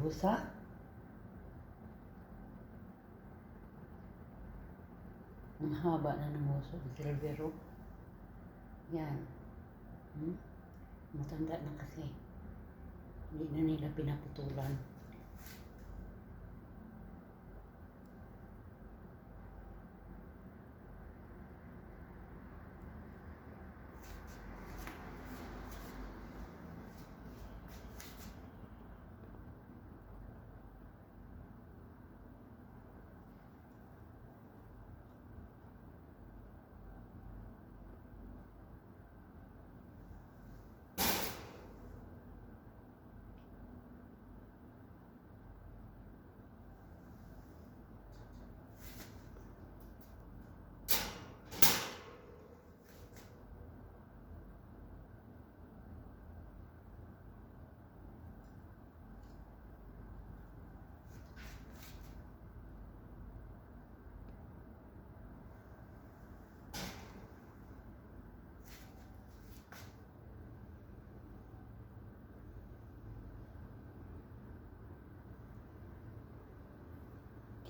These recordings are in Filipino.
Busa? Ang haba na ng uso ng Silvero. Yan. Hmm? Matanda na kasi. Hindi na nila pinaputulan.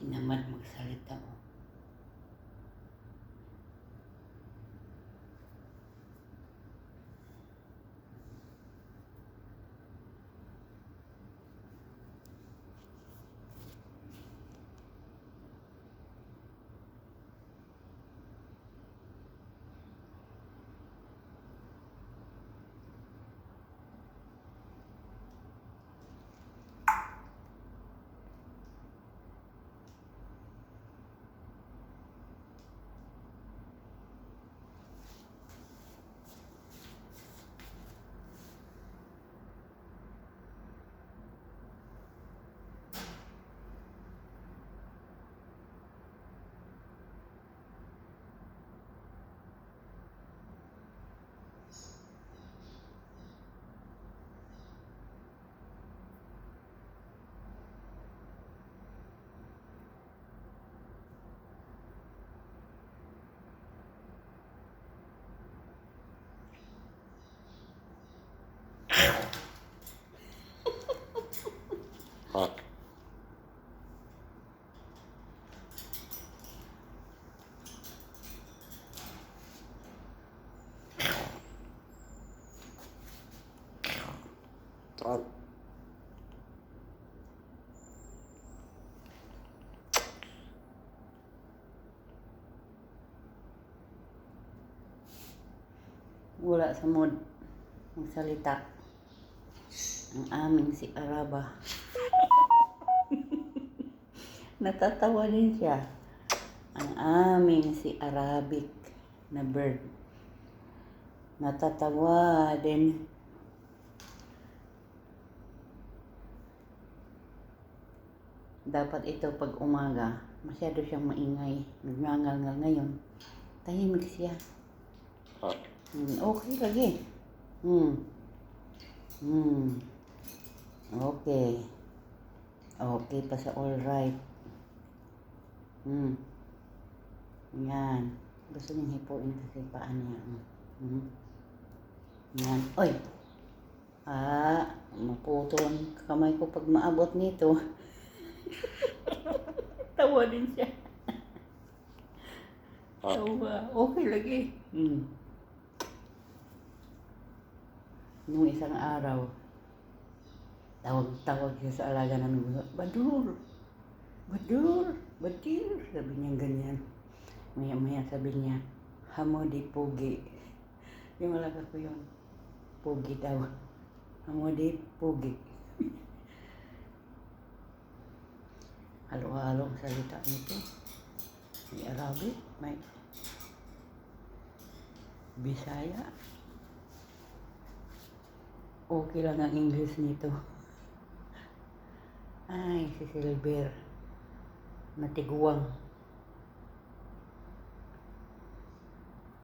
生でもされたもん Wala sa mood magsalita. Ang aming si Araba. Natatawa din siya. Ang aming si Arabic na bird. Natatawa din. Dapat ito pag umaga, masyado siyang maingay. Nagngangal-ngal ngayon. Tahimik siya. Hmm, okay lagi. Hmm. Hmm. Okay. Okay pa sa all right. Hmm. Yan. Gusto niyang hipuin kasi paan niya. Hmm. Yan. Oy! Ah, maputol ang kamay ko pag maabot nito. Tawa din siya. Tawa. Okay lagi. Hmm. Nung isang araw, tawag-tawag siya sa alaga namin. Badur! Badur! Badir! Sabi niya ganyan. Maya-maya sabi niya, Hamodi Pugi. Yung alaga ko yun. Pugi daw. Hamodi Pugi. Halo-halo ang salita nito. May Arabic, may Bisaya. Okay lang ang English nito. Ay, si Silver. Natiguang.